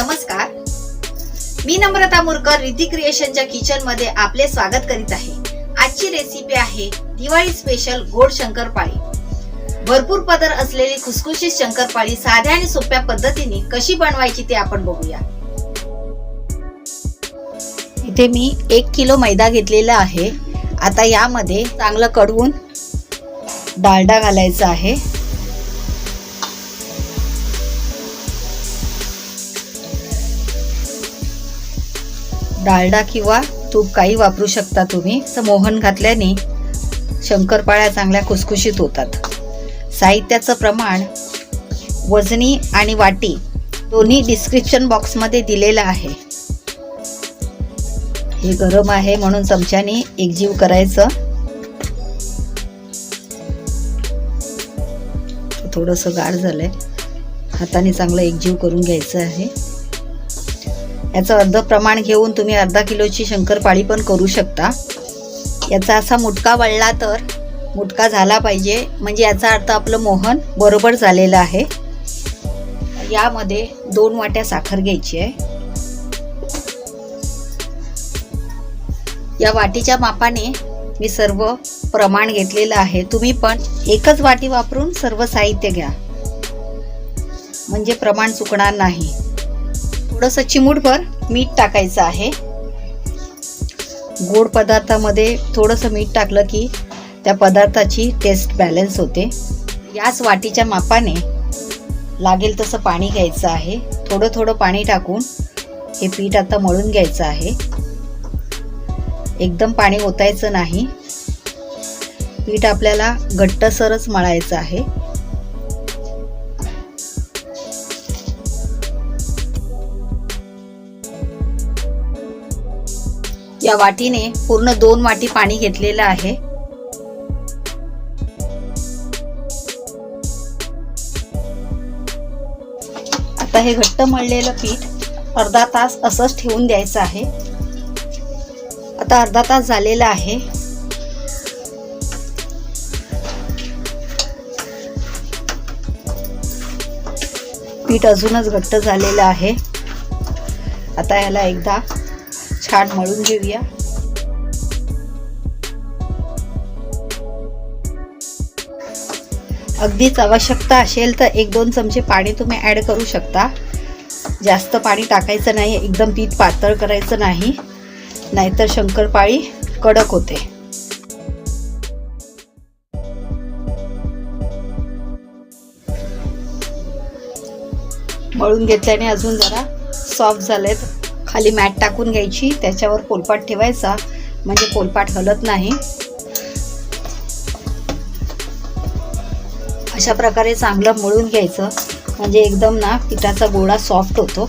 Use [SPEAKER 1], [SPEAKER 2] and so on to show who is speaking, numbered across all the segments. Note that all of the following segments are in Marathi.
[SPEAKER 1] नमस्कार. मी नम्रता मुरकर रिद्धी क्रिएशनच्या किचनमध्ये आपले स्वागत करीत आहे. आजची रेसिपी आहे दिवाळी स्पेशल गोड शंकरपाळी. भरपूर पदर असलेली खुसखुशीत शंकरपाळी साध्या आणि सोप्या पद्धतीने कशी बनवायची ते आपण बघूया. इथे मी एक किलो मैदा घेतलेला आहे. आता यामध्ये चांगलं कडवून डालडा घालायचा आहे. डालडा किंवा तूप काही वापरू शकता तुम्ही. तर मोहन घातल्याने शंकरपाळ्या चांगल्या खुसखुशीत होतात. साहित्याचं प्रमाण वजनी आणि वाटी दोन्ही डिस्क्रिप्शन बॉक्समध्ये दिलेलं आहे. हे गरम आहे म्हणून चमच्याने एकजीव करायचं. थोडंसं गाढ झालंय. हाताने चांगलं एकजीव करून घ्यायचं आहे. याचं अर्ध प्रमाण घेऊन तुम्ही अर्धा किलोची शंकरपाळी पण करू शकता. याचा असा मुटका वळला तर मुटका झाला पाहिजे. म्हणजे याचा अर्थ आपलं मोहन बरोबर झालेलं आहे. यामध्ये दोन वाट्या साखर घ्यायची आहे. या वाटीच्या मापाने मी सर्व प्रमाण घेतलेलं आहे. तुम्ही पण एकच वाटी वापरून सर्व साहित्य घ्या. म्हणजे प्रमाण चुकणार नाही. थोडंसं चिमूटभर मीठ टाकायचं आहे. गोड पदार्थामध्ये थोडंसं मीठ टाकलं की त्या पदार्थाची टेस्ट बॅलन्स होते. याच वाटीच्या मापाने लागेल तसं पाणी घ्यायचं आहे. थोडं थोडं पाणी टाकून हे पीठ आता मळून घ्यायचं आहे. एकदम पाणी ओतायचं नाही. पीठ आपल्याला घट्टसरच मळायचं आहे. या वाटीने पूर्ण दोन वाटी पाणी घेतलेलं आहे. आता हे घट्ट मळलेलं पीठ अर्धा तास असंच ठेवून द्यायचं आहे. आता अर्धा तास झालेला आहे. पीठ अजूनच घट्ट झालेलं आहे. आता याला एकदा छान मळून घेऊया. अगदीच आवश्यकता असेल तर एक दोन चमचे पाणी तुम्ही ॲड करू शकता. जास्त पाणी टाकायचं नाही एकदम पीठ पातळ करायचं नाही. नाहीतर शंकरपाळी कडक होते. मळून घेतल्याने अजून जरा सॉफ्ट झालेत. खाली मॅट टाकून घ्यायची त्याच्यावर पोलपाट ठेवायचा. म्हणजे पोलपाट हलत नाही. अशा प्रकारे चांगलं मळून घ्यायचं. म्हणजे एकदम ना पिठाचा गोळा सॉफ्ट होतो.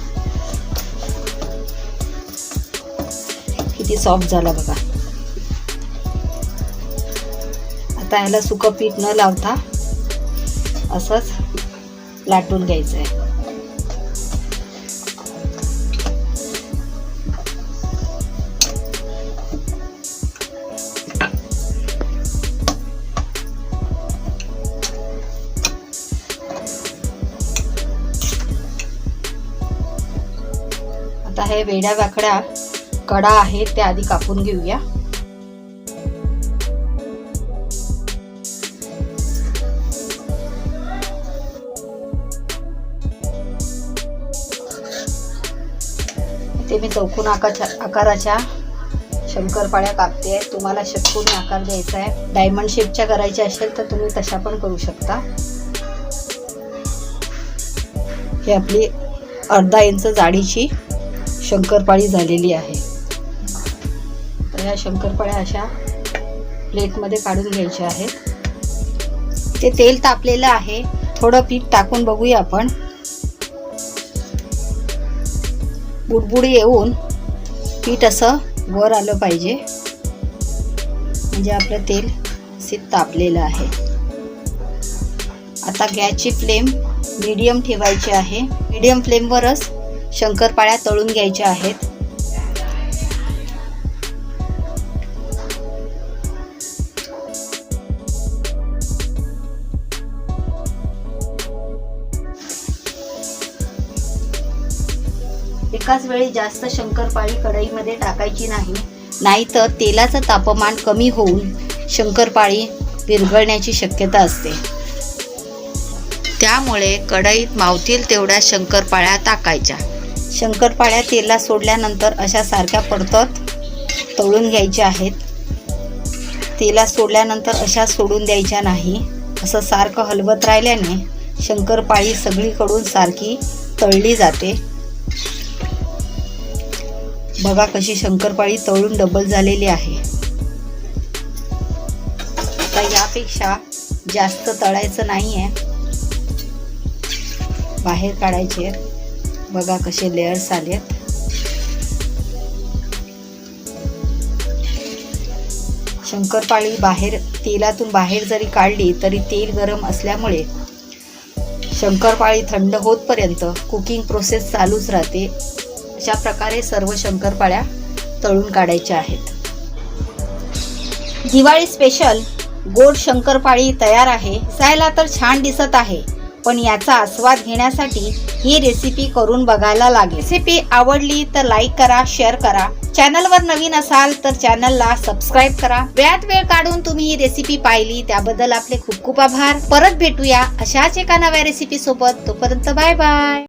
[SPEAKER 1] किती सॉफ्ट झाला बघा. आता याला सुकं पीठ न लावता असंच लाटून घ्यायचं आहे आता हे वेड्या वाकड्या कडा आहेत त्या आधी कापून घेऊया. ते मी चौकून आकाच्या आकाराच्या शंकरपाळ्या कापते तुम्हाला षटकोनी आकार द्यायचा आहे. डायमंड शेपच्या करायच्या असेल तर तुम्ही तशा पण करू शकता. हे आपली अर्धा इंच जाडीची शंकरपाळी झालेली आहे. तर ह्या शंकरपाळ्या अशा प्लेटमध्ये काढून घ्यायच्या आहेत. ते तेल तापलेलं आहे. थोडं पीठ टाकून बघूया आपण. बुडबुडी येऊन पीठ असं वर आलं पाहिजे. म्हणजे आपलं तेल सीत तापलेलं आहे. आता गॅसची फ्लेम मीडियम ठेवायची आहे. मीडियम फ्लेमवरच शंकरपाळ्या तळून घ्यायच्या आहेत. एकाच वेळी जास्त शंकरपाळी कढईमध्ये टाकायची नाही नाहीतर तेलाचं तापमान कमी होऊन शंकरपाळी विरघळण्याची शक्यता असते. त्यामुळे कढईत मावतील तेवढ्या शंकरपाळ्या टाकायच्या. शंकरपाळ्या तेला सोडल्यानंतर अशा सारख्या पडतात तळून घ्यायच्या आहेत. तेला सोडल्यानंतर अशा सोडून द्यायच्या नाही. असं सारखं हलवत राहिल्याने शंकरपाळी सगळीकडून सारखी तळली जाते. बघा कशी शंकरपाळी तळून डबल झालेली आहे. आता यापेक्षा जास्त तळायचं नाही आहे बाहेर काढायचे. बघा कसे लेअर्स आलेत. शंकरपाळी बाहेर तेलातून बाहेर जरी काढली तरी तेल गरम असल्यामुळे शंकरपाळी थंड होतपर्यंत कुकिंग प्रोसेस चालूच राहते. अशा प्रकारे सर्व शंकरपाळ्या तळून काढायच्या आहेत. दिवाळी स्पेशल गोड शंकरपाळी तयार आहे. दिसायला तर छान दिसत आहे. पण याचा आस्वाद घेण्यासाठी ही रेसिपी करून बघायला लागेल. रेसिपी आवडली तर लाईक करा शेअर करा. चॅनलवर नवीन असाल तर चॅनलला सबस्क्राईब करा. वेळात वेळ काढून तुम्ही ही रेसिपी पाहिली त्याबद्दल आपले खूप खूप आभार. परत भेटूया अशाच एका नव्या रेसिपी सोबत. तोपर्यंत बाय बाय